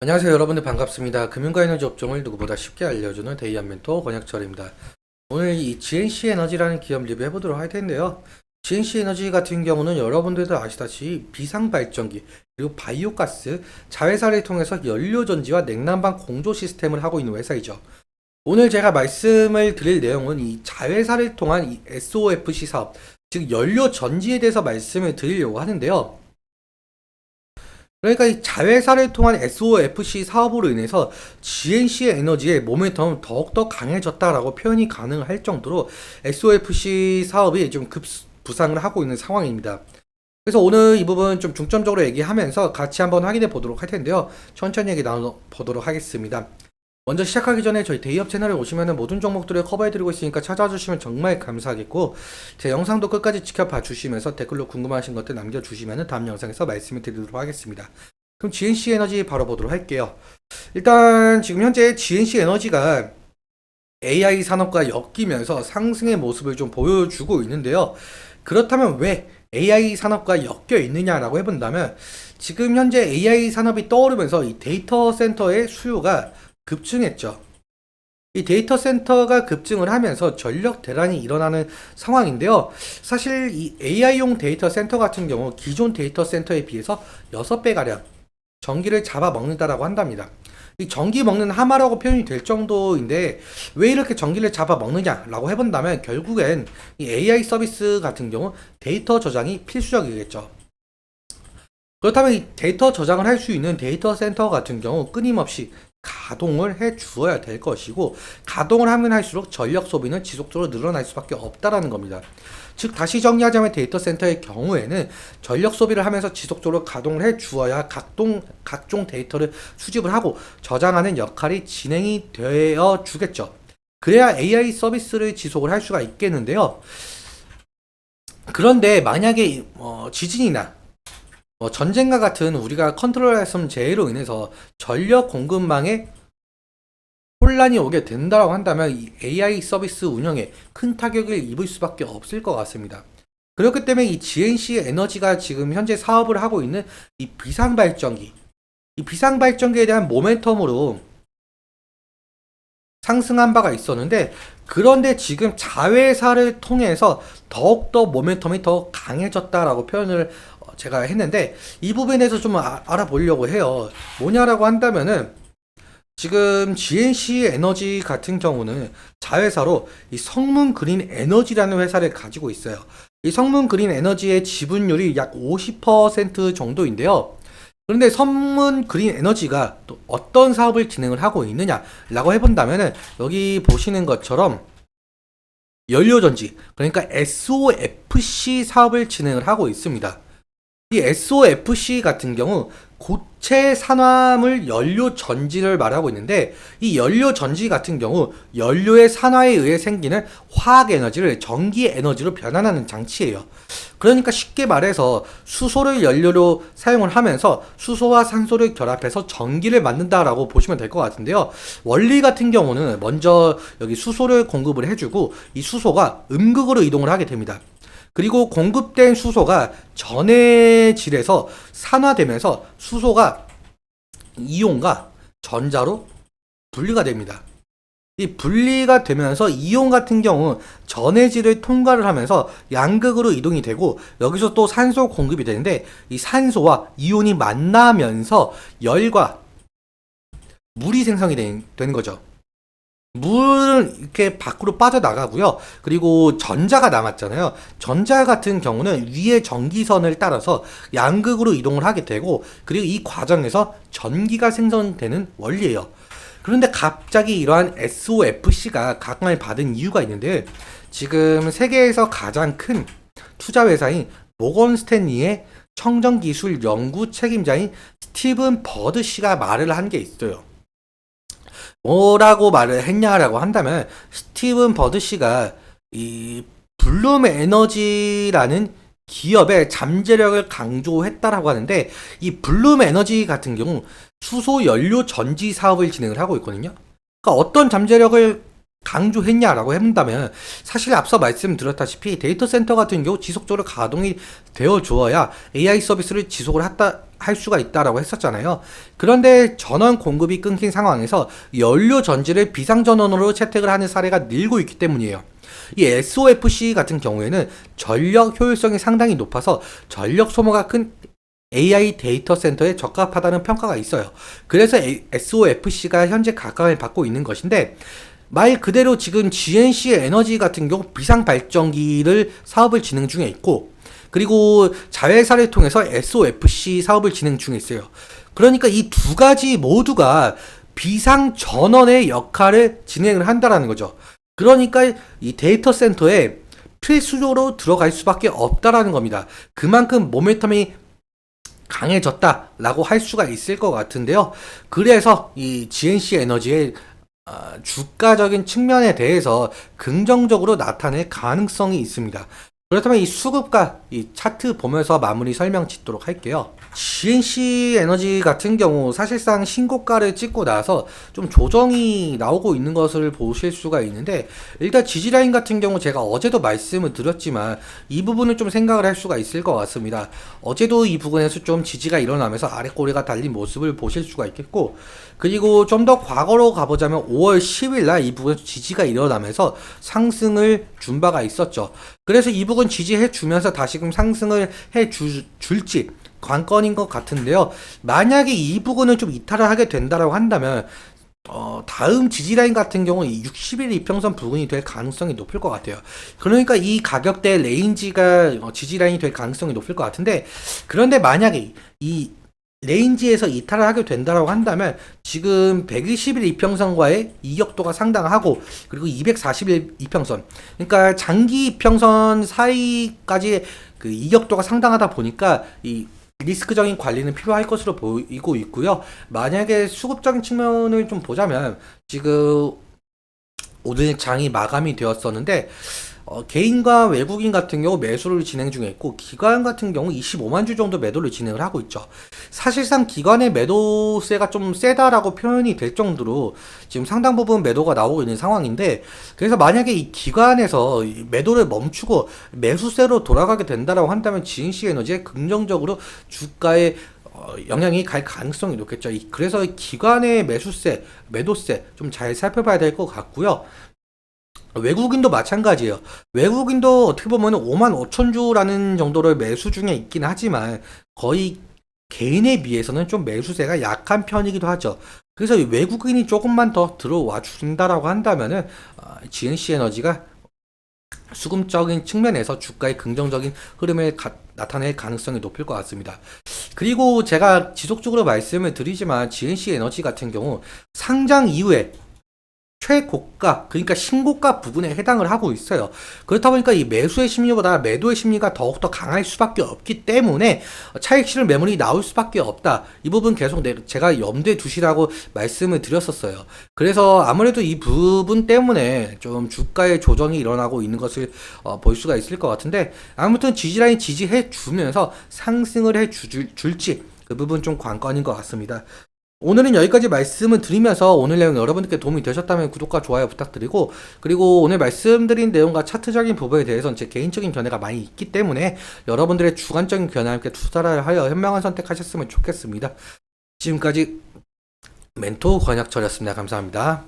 안녕하세요 여러분들 반갑습니다. 금융과 에너지 업종을 누구보다 쉽게 알려주는 데이안 멘토 권혁철입니다. 오늘 이 GNC 에너지라는 기업 리뷰해 보도록 할 텐데요. GNC 에너지 같은 경우는 여러분들도 아시다시피 비상 발전기 그리고 바이오가스 자회사를 통해서 연료 전지와 냉난방 공조 시스템을 하고 있는 회사이죠. 오늘 제가 말씀을 드릴 내용은 이 자회사를 통한 이 SOFC 사업, 즉 연료 전지에 대해서 말씀을 드리려고 하는데요. 그러니까 이 자회사를 통한 SOFC 사업으로 인해서 GNC 에너지의 모멘텀은 더욱더 강해졌다라고 표현이 가능할 정도로 SOFC 사업이 좀 급부상을 하고 있는 상황입니다. 그래서 오늘 이 부분 좀 중점적으로 얘기하면서 같이 한번 확인해 보도록 할 텐데요. 천천히 얘기 나눠 보도록 하겠습니다. 먼저 시작하기 전에 저희 데이업 채널에 오시면 모든 종목들을 커버해드리고 있으니까 찾아주시면 정말 감사하겠고 제 영상도 끝까지 지켜봐 주시면서 댓글로 궁금하신 것들 남겨주시면 다음 영상에서 말씀을 드리도록 하겠습니다. 그럼 GNC 에너지 바로 보도록 할게요. 일단 지금 현재 GNC 에너지가 AI 산업과 엮이면서 상승의 모습을 좀 보여주고 있는데요. 그렇다면 왜 AI 산업과 엮여 있느냐라고 해본다면 지금 현재 AI 산업이 떠오르면서 이 데이터 센터의 수요가 급증했죠. 이 데이터 센터가 급증을 하면서 전력 대란이 일어나는 상황인데요. 사실 이 AI용 데이터 센터 같은 경우 기존 데이터 센터에 비해서 6배가량 전기를 잡아먹는다라고 한답니다. 이 전기 먹는 하마라고 표현이 될 정도인데 왜 이렇게 전기를 잡아먹느냐라고 해본다면 결국엔 이 AI 서비스 같은 경우 데이터 저장이 필수적이겠죠. 그렇다면 이 데이터 저장을 할 수 있는 데이터 센터 같은 경우 끊임없이 가동을 해 주어야 될 것이고 가동을 하면 할수록 전력 소비는 지속적으로 늘어날 수밖에 없다라는 겁니다. 즉 다시 정리하자면 데이터 센터의 경우에는 전력 소비를 하면서 지속적으로 가동을 해 주어야 각종 각종 데이터를 수집을 하고 저장하는 역할이 진행이 되어 주겠죠. 그래야 AI 서비스를 지속을 할 수가 있겠는데요. 그런데 만약에 어, 지진이나 뭐 전쟁과 같은 우리가 없는 재해로 인해서 전력 공급망에 혼란이 오게 된다고 한다면 이 AI 서비스 운영에 큰 타격을 입을 수밖에 없을 것 같습니다. 그렇기 때문에 이 GNC 에너지가 지금 현재 사업을 하고 있는 이 비상발전기, 이 비상발전기에 대한 모멘텀으로 상승한 바가 있었는데 그런데 지금 자회사를 통해서 더욱더 모멘텀이 더 강해졌다라고 표현을 어, 제가 했는데 이 부분에 대해서 좀 아- 알아보려고 해요. 뭐냐라고 한다면은 지금 GNC 에너지 같은 경우는 자회사로 이 성문 그린 에너지라는 회사를 가지고 있어요. 이 성문 그린 에너지의 지분율이 약 50% 정도인데요. 그런데 성문 그린 에너지가 또 어떤 사업을 진행을 하고 있느냐라고 해본다면은 여기 보시는 것처럼 연료전지 그러니까 SOFC 사업을 진행을 하고 있습니다. 이 SOFC 같은 경우 고체 산화물 연료 전지를 말하고 있는데 이 연료 전지 같은 경우 연료의 산화에 의해 생기는 화학 에너지를 전기 에너지로 변환하는 장치예요. 그러니까 쉽게 말해서 수소를 연료로 사용을 하면서 수소와 산소를 결합해서 전기를 만든다라고 보시면 될 것 같은데요. 원리 같은 경우는 먼저 여기 수소를 공급을 해주고 이 수소가 음극으로 이동을 하게 됩니다. 그리고 공급된 수소가 전해 질에서 산화되면서 수소가 이온과 전자로 분리가 됩니다. 이 분리가 되면서 이온 같은 경우 전해질을 통과를 하면서 양극으로 이동이 되고 여기서 또 산소 공급이 되는데 이 산소와 이온이 만나면서 열과 물이 생성이 된- 되는 거죠. 물은 이렇게 밖으로 빠져나가고요. 그리고 전자가 남았잖아요. 전자 같은 경우는 위에 전기선을 따라서 양극으로 이동을 하게 되고, 그리고 이 과정에서 전기가 생성되는 원리예요. 그런데 갑자기 이러한 SOFC가 각광을 받은 이유가 있는데, 지금 세계에서 가장 큰 투자 회사인 모건 스탠리의 청정기술 연구 책임자인 스티븐 버드 씨가 말을 한 게 있어요. 뭐라고 말을 했냐라고 한다면 스티븐 버드 씨가 이 블룸 에너지라는 기업의 잠재력을 강조했다라고 하는데 이 블룸 에너지 같은 경우 수소 연료 전지 사업을 진행을 하고 있거든요. 그러니까 어떤 잠재력을 강조했냐라고 한다면 사실 앞서 말씀드렸다시피 데이터 센터 같은 경우 지속적으로 가동이 되어 주어야 AI 서비스를 지속을 했다 할 수가 있다라고 했었잖아요. 그런데 전원 공급이 끊긴 상황에서 연료 전지를 비상 전원으로 채택을 하는 사례가 늘고 있기 때문이에요. 이 SOFC 같은 경우에는 전력 효율성이 상당히 높아서 전력 소모가 큰 AI 데이터 센터에 적합하다는 평가가 있어요. 그래서 SOFC가 현재 각광을 받고 있는 것인데 말 그대로 지금 GNC 에너지 같은 경우 비상 발전기를 사업을 진행 중에 있고 그리고 자회사를 통해서 SOFC 사업을 진행 중에 있어요. 그러니까 이 두 가지 모두가 비상 전원의 역할을 진행을 한다라는 거죠. 그러니까 이 데이터 센터에 필수적으로 들어갈 수밖에 없다라는 겁니다. 그만큼 모멘텀이 강해졌다라고 할 수가 있을 것 같은데요. 그래서 이 GNC 에너지의 어, 주가적인 측면에 대해서 긍정적으로 나타낼 가능성이 있습니다. 그렇다면 이 수급과 이 차트 보면서 마무리 설명 짓도록 할게요. GNC 에너지 같은 경우 사실상 신고가를 찍고 나서 좀 조정이 나오고 있는 것을 보실 수가 있는데 일단 지지라인 같은 경우 제가 어제도 말씀을 드렸지만 이 부분을 좀 생각을 할 수가 있을 것 같습니다. 어제도 이 부분에서 좀 지지가 일어나면서 아래 꼬리가 달린 모습을 보실 수가 있겠고 그리고 좀 더 과거로 가보자면 5월 10일 날 이 부분에서 지지가 일어나면서 상승을 준 바가 있었죠. 그래서 이 부분 지지해 주면서 다시금 상승을 해 주, 줄지 관건인 것 같은데요. 만약에 이 부분을 좀 이탈을 하게 된다라고 한다면 어, 다음 지지라인 같은 경우 이 60일 이평선 부근이 될 가능성이 높을 것 같아요. 그러니까 이 가격대 레인지가 어, 지지라인이 될 가능성이 높을 것 같은데 그런데 만약에 이 레인지에서 이탈을 하게 된다라고 한다면 지금 120일 이평선과의 이격도가 상당하고 그리고 240일 이평선 그러니까 장기 이평선 사이까지 그 이격도가 상당하다 보니까 이 리스크적인 관리는 필요할 것으로 보이고 있고요. 만약에 수급적인 측면을 좀 보자면 지금 오늘 장이 마감이 되었었는데 어, 개인과 외국인 같은 경우 매수를 진행 중에 있고 기관 같은 경우 25만 주 정도 매도를 진행을 하고 있죠. 사실상 기관의 매도세가 좀 세다라고 표현이 될 정도로 지금 상당 부분 매도가 나오고 있는 상황인데 그래서 만약에 이 기관에서 이 매도를 멈추고 매수세로 돌아가게 된다라고 한다면 GNC 에너지에 긍정적으로 주가에 어, 영향이 갈 가능성이 높겠죠. 이- 그래서 기관의 매수세, 매도세 좀 잘 살펴봐야 될 것 같고요. 외국인도 마찬가지예요. 외국인도 어떻게 보면 5만 5천 주라는 정도로 매수 중에 있긴 하지만 거의 개인에 비해서는 좀 매수세가 약한 편이기도 하죠. 그래서 이 외국인이 조금만 더 들어와 준다라고 한다면은 어, GNC 에너지가 수급적인 측면에서 주가의 긍정적인 흐름을 가- 나타낼 가능성이 높을 것 같습니다. 그리고 제가 지속적으로 말씀을 드리지만 GNC 에너지 같은 경우 상장 이후에 최고가 그러니까 신고가 부분에 해당을 하고 있어요. 그렇다 보니까 이 매수의 심리보다 매도의 심리가 더욱더 강할 수밖에 없기 때문에 차익 실현 매물이 나올 수밖에 없다. 이 부분 계속 내- 제가 염두에 두시라고 말씀을 드렸었어요. 그래서 아무래도 이 부분 때문에 좀 주가의 조정이 일어나고 있는 것을 어, 볼 수가 있을 것 같은데 아무튼 지지라인 지지해 주면서 상승을 해 주- 줄지 그 부분 좀 관건인 것 같습니다. 오늘은 여기까지 말씀을 드리면서 오늘 내용 여러분들께 도움이 되셨다면 구독과 좋아요 부탁드리고 그리고 오늘 말씀드린 내용과 차트적인 부분에 대해서는 제 개인적인 견해가 많이 있기 때문에 여러분들의 주관적인 견해와 함께 투자를 하여 현명한 선택하셨으면 좋겠습니다. 지금까지 멘토 권약철이었습니다. 감사합니다.